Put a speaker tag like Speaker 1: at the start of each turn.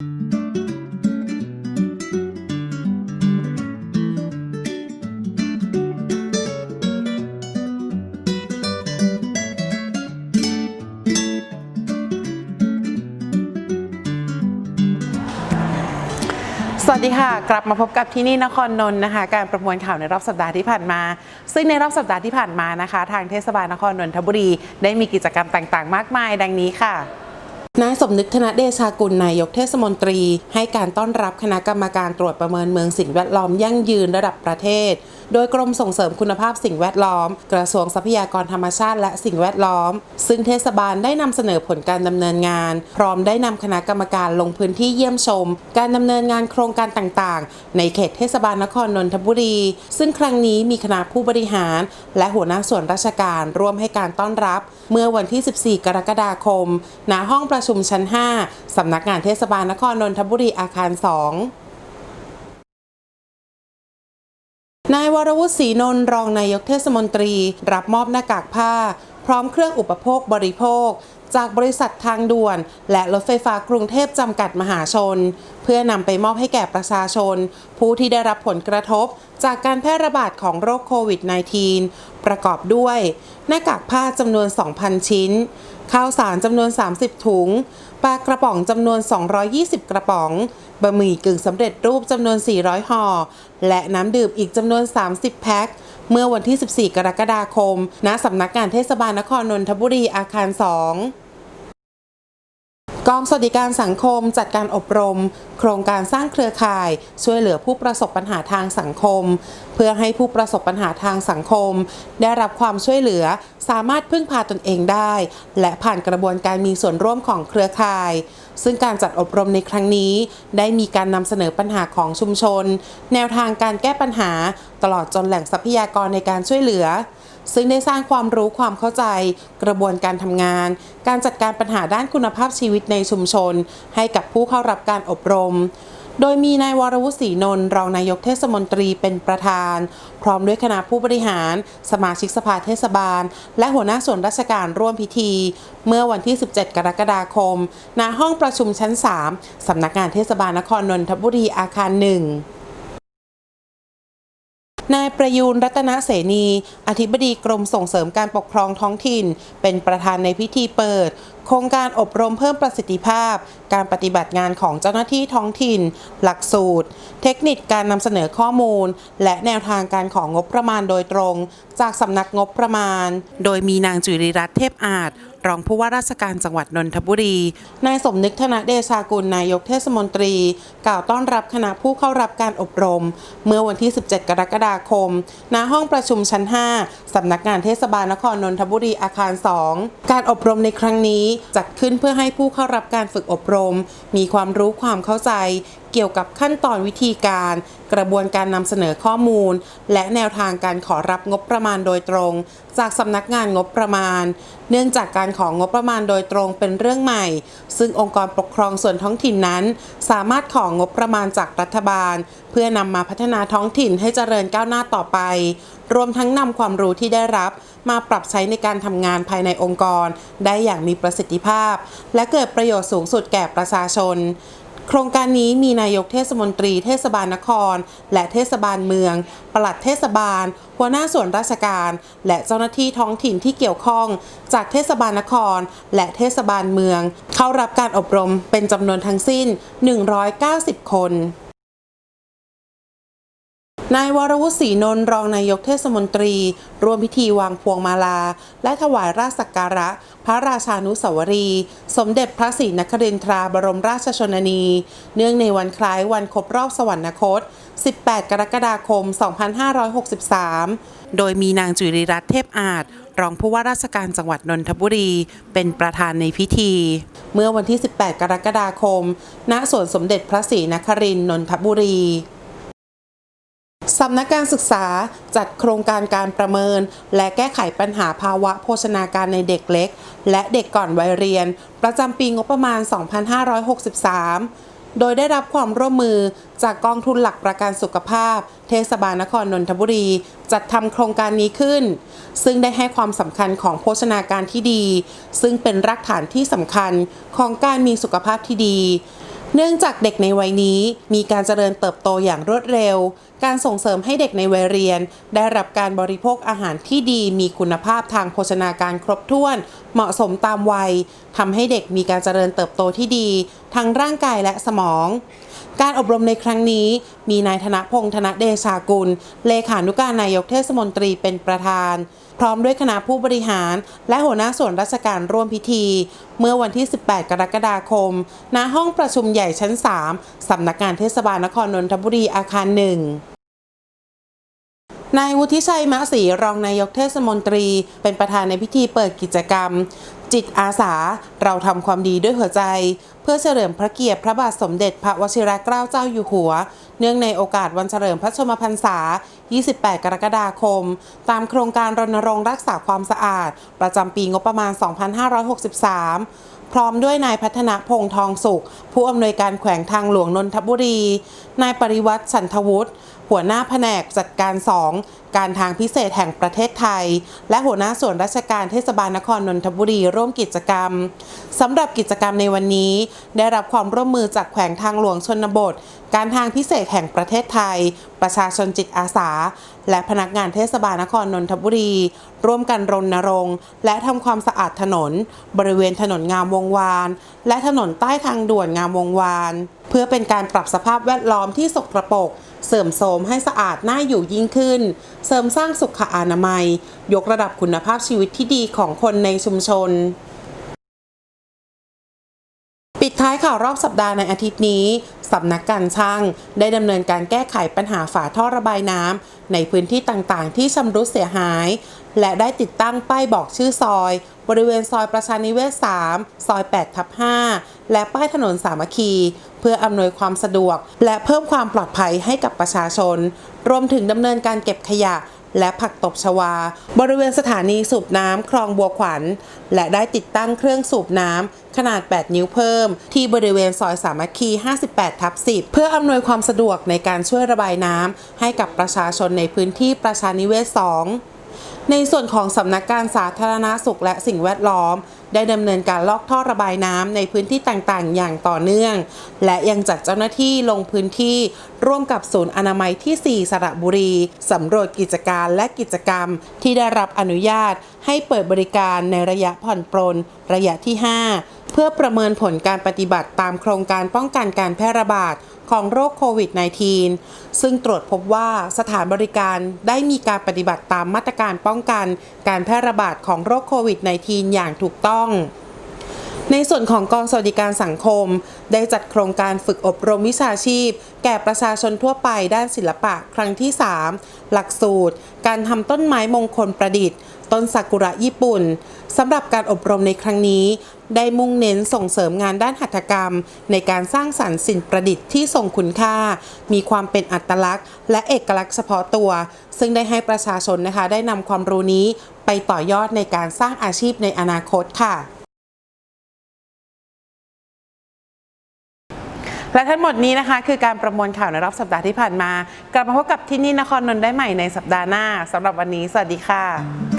Speaker 1: สวัสดีค่ะ กลับมาพบกับที่นี่นครนนท์นะคะ การประมวลข่าวในรอบสัปดาห์ที่ผ่านมา ซึ่งในรอบสัปดาห์ที่ผ่านมานะคะ ทางเทศบาลนครนนทบุรีได้มีกิจกรรมต่างๆ มากมาย ดังนี้ค่ะ นายสมนึกธนเดชากุลนายกเทศมนตรี ให้การต้อนรับคณะกรรมการตรวจประเมินเมืองสิ่งแวดล้อมยั่งยืนระดับประเทศ โดยกรมส่งเสริมคุณภาพสิ่งแวดล้อม กระทรวงทรัพยากรธรรมชาติและสิ่งแวดล้อม ซึ่งเทศบาลได้นำเสนอผลการดำเนินงาน พร้อมได้นำคณะกรรมการลงพื้นที่เยี่ยมชม การดำเนินงานโครงการต่างๆ ในเขตเทศบาลนครนนทบุรี ซึ่งครั้งนี้มีคณะผู้บริหาร และหัวหน้าส่วนราชการร่วมให้การต้อนรับ เมื่อวันที่ 14 กรกฎาคมณห้องประชุมชั้น 5สำนักงานเทศบาลนครนนทบุรีอาคาร 2 นายวรวุฒิศรีนนท์รองนายกเทศมนตรี รับมอบหน้ากากผ้า พร้อมเครื่องอุปโภคบริโภค จากบริษัททางด่วน และรถไฟฟ้ากรุงเทพจำกัดมหาชน เพื่อนำไปมอบให้แก่ประชาชน ผู้ที่ได้รับผลกระทบ จากการแพร่ระบาดของโรคโควิด -19 ประกอบด้วย หน้ากากผ้าจำนวน 2,000 ชิ้น ข้าวสารจำนวน 30 ถุง ปลากระป๋องจำนวน 220 กระป๋อง บะหมี่กึ่งสำเร็จรูปจำนวน 400 ห่อ และน้ำดื่มอีกจำนวน 30 แพ็ค เมื่อวันที่ 14 กรกฎาคม ณสำนักงานเทศบาลนครนนทบุรีอาคาร 2 กองสวัสดิการสังคมจัดการอบรม โครงการสร้างเครือข่าย ช่วยเหลือผู้ประสบปัญหาทางสังคม เพื่อให้ผู้ประสบปัญหาทางสังคม ได้รับความช่วยเหลือสามารถพึ่งพาตนเองได้ และผ่านกระบวนการมีส่วนร่วมของเครือข่าย ซึ่งการจัดอบรมในครั้งนี้ ได้มีการนำเสนอปัญหาของชุมชน แนวทางการแก้ปัญหา ตลอดจนแหล่งทรัพยากรในการช่วยเหลือ ซึ่งได้สร้างความรู้ความเข้าใจ กระบวนการทำงาน การจัดการปัญหาด้านคุณภาพชีวิตในชุมชน ให้กับผู้เข้ารับการอบรม โดยมีนายวรวุฒิศรีนนท์รองนายกเทศมนตรีเป็นประธาน พร้อมด้วยคณะผู้บริหาร สมาชิกสภาเทศบาล และหัวหน้าส่วนราชการร่วมพิธี เมื่อวันที่ 17 กรกฎาคม ณห้องประชุมชั้น 3สำนักงานเทศบาลนครนนทบุรีอาคารหนึ่ง นายประยูนรัตนเสนี อธิบดีกรมส่งเสริมการปกครองท้องถิ่น เป็นประธานในพิธีเปิด โครงการอบรมเพิ่มประสิทธิภาพ การปฏิบัติงานของเจ้าหน้าที่ท้องถิ่น หลักสูตร เทคนิคการนำเสนอข้อมูล และแนวทางการของงบประมาณโดยตรง จากสำนักงบประมาณ โดยมีนางจุริรัตน์เทพอาจ รองผู้ว่าราชการจังหวัดนนทบุรี นายสมนึกธนเดชากุลนายกเทศมนตรี กล่าวต้อนรับคณะผู้เข้ารับการอบรม เมื่อวันที่ 17 กรกฎาคม ณ ห้องประชุมชั้น 5 สำนักงานเทศบาลนครนนทบุรีอาคาร 2 การอบรมในครั้งนี้จัดขึ้นเพื่อให้ผู้เข้ารับการฝึกอบรม มีความรู้ความเข้าใจเกี่ยวกับขั้นตอนวิธีการ กระบวนการนำเสนอข้อมูล และแนวทางการขอรับงบประมาณโดยตรง จากสำนักงานงบประมาณ เนื่องจากการของงบประมาณโดยตรงเป็นเรื่องใหม่ ซึ่งองค์กรปกครองส่วนท้องถิ่นนั้น สามารถของงบประมาณจากรัฐบาล เพื่อนำมาพัฒนาท้องถิ่นให้เจริญก้าวหน้าต่อไป รวมทั้งนำความรู้ที่ได้รับมาปรับใช้ในการทำงานภายในองค์กร ได้อย่างมีประสิทธิภาพ และเกิดประโยชน์สูงสุดแก่ประชาชน โครงการนี้มีนายกเทศมนตรีเทศบาลนคร และเทศบาลเมือง ปลัดเทศบาล หัวหน้าส่วนราชการ และเจ้าหน้าที่ท้องถิ่นที่เกี่ยวข้อง จากเทศบาลนคร และเทศบาลเมือง เข้ารับการอบรมเป็นจำนวนทั้งสิ้น 190 คน นายวรวุฒิศรีนนท์รองนายกเทศมนตรี ร่วมพิธีวางพวงมาลา และถวายราชสักการะ พระราชานุสาวรี สมเด็จพระศรีนครินทราบรมราชชนนี เนื่องในวันคล้ายวันครบรอบสวรรคต 18 กรกฎาคม 2563 โดยมีนางจุริรัตน์เทพอาจรองผู้ว่าราชการจังหวัดนนทบุรี เป็นประธานในพิธี เมื่อวันที่ 18 กรกฎาคม ณ สวนสมเด็จพระศรีนครินทร์นนทบุรีำนักการศึกษาจัดโครงการการประเมิน และแก้ไขปัญหาภาวะโภชนาการในเด็กเล็ก และเด็กก่อนวัยเรียน ประจำปีงบประมาณ 2563 โดยได้รับความร่วมมือจากกองทุนหลักประกันสุขภาพ เทศบาลนครนนทบุรี จัดทำโครงการนี้ขึ้น ซึ่งได้ให้ความสำคัญของโภชนาการที่ดี ซึ่งเป็นรากฐานที่สำคัญของการมีสุขภาพที่ดี เนื่องจากเด็กในวัยนี้มีการเจริญเติบโตอย่างรวดเร็ว การส่งเสริมให้เด็กในวัยเรียน ได้รับการบริโภคอาหารที่ดีมีคุณภาพทางโภชนาการครบถ้วน เหมาะสมตามวัยทำให้เด็กมีการเจริญเติบโตที่ดี ทั้งร่างกายและสมอง การอบรมในครั้งนี้มีนายธนพงษ์ธนเดชากุล เลขานุการนายกเทศมนตรีเป็นประธาน พร้อมด้วยคณะผู้บริหาร และหัวหน้าส่วนราชการร่วมพิธี เมื่อวันที่ 18 กรกฎาคม ณ ห้องประชุมใหญ่ชั้น 3 สำนักงานเทศบาลนครนนทบุรีอาคารหนึ่งนายวุฒิชัยมะศรีรองนายกเทศมนตรี เป็นประธานในพิธีเปิดกิจกรรม จิตอาสาเราทำความดีด้วยหัวใจ เพื่อเฉลิมพระเกียรติพระบาทสมเด็จพระวชิรเกล้าเจ้าอยู่หัว เนื่องในโอกาสวันเฉลิมพระชนมพรรษา 28 กรกฎาคม ตามโครงการรณรงค์รักษาความสะอาด ประจำปีงบประมาณ 2563พร้อมด้วยนายพัฒนพงษ์ทองสุข ผู้อำนวยการแขวงทางหลวงนนทบุรี นายปริวัติสันทวุฒิ หัวหน้าแผนกจัดการ 2 การทางพิเศษแห่งประเทศไทย และหัวหน้าส่วนราชการเทศบาลนครนนทบุรีร่วมกิจกรรมสำหรับกิจกรรมในวันนี้ ได้รับความร่วมมือจากแขวงทางหลวงชนบท การทางพิเศษแห่งประเทศไทย ประชาชนจิตอาสา และพนักงานเทศบาลนครนนทบุรี ร่วมกันรณรงค์ และทำความสะอาดถนน บริเวณถนนงามวงวาน และถนนใต้ทางด่วนงามวงวาน เพื่อเป็นการปรับสภาพแวดล้อมที่สกปรกเสริมโสมให้สะอาดน่าอยู่ยิ่งขึ้น เสริมสร้างสุขอนามัย ยกระดับคุณภาพชีวิตที่ดีของคนในชุมชน ท้ายข่าวรอบสัปดาห์ในอาทิตย์นี้สำนักการช่าง ได้ดำเนินการแก้ไขปัญหาฝาท่อระบายน้ำในพื้นที่ต่างๆ ที่ชำรุดเสียหาย และได้ติดตั้งป้ายบอกชื่อซอย บริเวณซอยประชานิเวศ 3 ซอย 8 ทับ 5 และป้ายถนนสามัคคี เพื่ออำนวยความสะดวก และเพิ่มความปลอดภัยให้กับประชาชน รวมถึงดำเนินการเก็บขยะ และผักตบชวา บริเวณสถานีสูบน้ำคลองบัวขวัญ และได้ติดตั้งเครื่องสูบน้ำขนาด 8 นิ้วเพิ่ม ที่บริเวณซอยสามัคคี 58 ทับ 10 เพื่ออำนวยความสะดวกในการช่วยระบายน้ำให้กับประชาชนในพื้นที่ประชานิเวศ 2 ในส่วนของสำนักการสาธารณาสุขและสิ่งแวดล้อม ได้ดำเนินการลอกท่อระบายน้ำในพื้นที่ต่างๆ อย่างต่อเนื่อง และยังจัดเจ้าหน้าที่ลงพื้นที่ร่วมกับศูนย์อนามัยที่ 4 สระบุรีสำรวจกิจการและกิจกรรม ที่ได้รับอนุญาตให้เปิดบริการในระยะผ่อนปรน ระยะที่ 5 เพื่อประเมินผลการปฏิบัติตามโครงการป้องกันการแพร่ระบาดของโรคโควิด -19 ซึ่งตรวจพบว่าสถานบริการได้มีการปฏิบัติตามมาตรการป้องกันการแพร่ระบาดของโรคโควิด -19 อย่างถูกต้อง ในส่วนของกองสวัสดิการสังคม ได้จัดโครงการฝึกอบรมวิชาชีพ แก่ประชาชนทั่วไปด้านศิลปะครั้งที่ 3 หลักสูตร การทำต้นไม้มงคลประดิษฐ์ ต้นซากุระญี่ปุ่นสำหรับการอบรมในครั้งนี้ ได้มุ่งเน้นส่งเสริมงานด้านหัตถกรรม ในการสร้างสรรค์สิ่งประดิษฐ์ที่ทรงคุณค่า มีความเป็นอัตลักษณ์ และเอกลักษณ์เฉพาะตัว ซึ่งได้ให้ประชาชนนะคะได้นำความรู้นี้ไปต่อยอดในการสร้างอาชีพในอนาคตค่ะ และทั้งหมดนี้นะคะ คือการประมวลข่าวในรอบสัปดาห์ที่ผ่านมา กลับมาพบกับที่นี่นครนนท์ได้ใหม่ในสัปดาห์หน้าสำหรับวันนี้ สวัสดีค่ะ